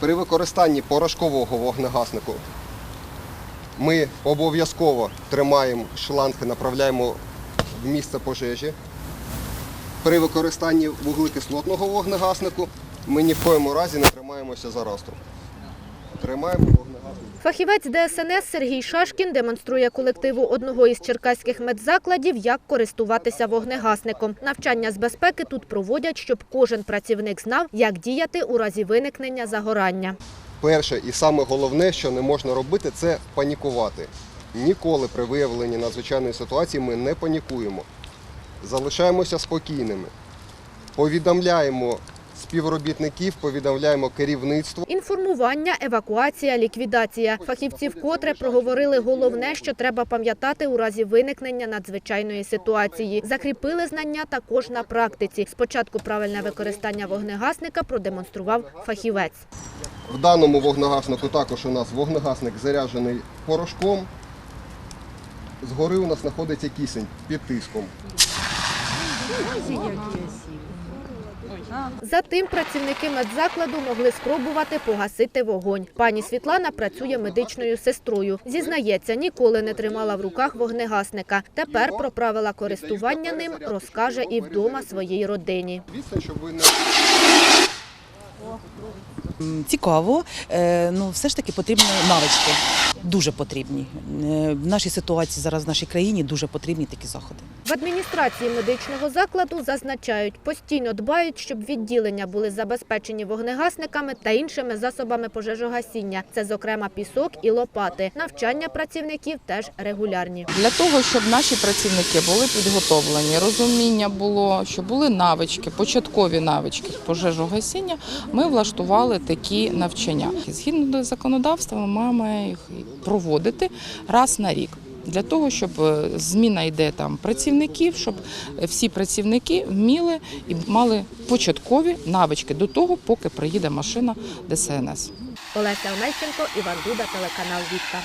При використанні порошкового вогнегаснику ми обов'язково тримаємо шланг направляємо в місце пожежі. При використанні вуглекислотного вогнегаснику ми ні в коєму разі не тримаємося за растру. Тримаємо вогнегасник. Фахівець ДСНС Сергій Шашкін демонструє колективу одного із черкаських медзакладів, як користуватися вогнегасником. Навчання з безпеки тут проводять, щоб кожен працівник знав, як діяти у разі виникнення загорання. Перше і саме головне, що не можна робити, це панікувати. Ніколи при виявленні надзвичайної ситуації ми не панікуємо. Залишаємося спокійними. Повідомляємо співробітників, повідомляємо керівництво. Інформування, евакуація, ліквідація. Фахівці вкотре проговорили головне, що треба пам'ятати у разі виникнення надзвичайної ситуації. Закріпили знання також на практиці. Спочатку правильне використання вогнегасника продемонстрував фахівець. В даному вогнегаснику також у нас вогнегасник заряджений порошком. Згори у нас знаходиться кисень під тиском. Затим працівники медзакладу могли спробувати погасити вогонь. Пані Світлана працює медичною сестрою. Зізнається, ніколи не тримала в руках вогнегасника. Тепер про правила користування ним розкаже і вдома своїй родині. Відстань, щоб ви не Цікаво, Е, ну все ж таки потрібні навички. Дуже потрібні. Е, В нашій ситуації зараз в нашій країні дуже потрібні такі заходи. В адміністрації медичного закладу зазначають, постійно дбають, щоб відділення були забезпечені вогнегасниками та іншими засобами пожежогасіння. Це, зокрема, пісок і лопати. Навчання працівників теж регулярні. Для того, щоб наші працівники були підготовлені, розуміння було, що були навички, початкові навички пожежогасіння, ми влаштували такі навчання. Згідно до законодавства, ми маємо їх проводити раз на рік. Для того, щоб е, зміна йде там працівників, щоб всі працівники вміли і мали початкові навички до того, поки приїде машина ДСНС. Олеся Омельченко, Іван Дуда, телеканал Вікка.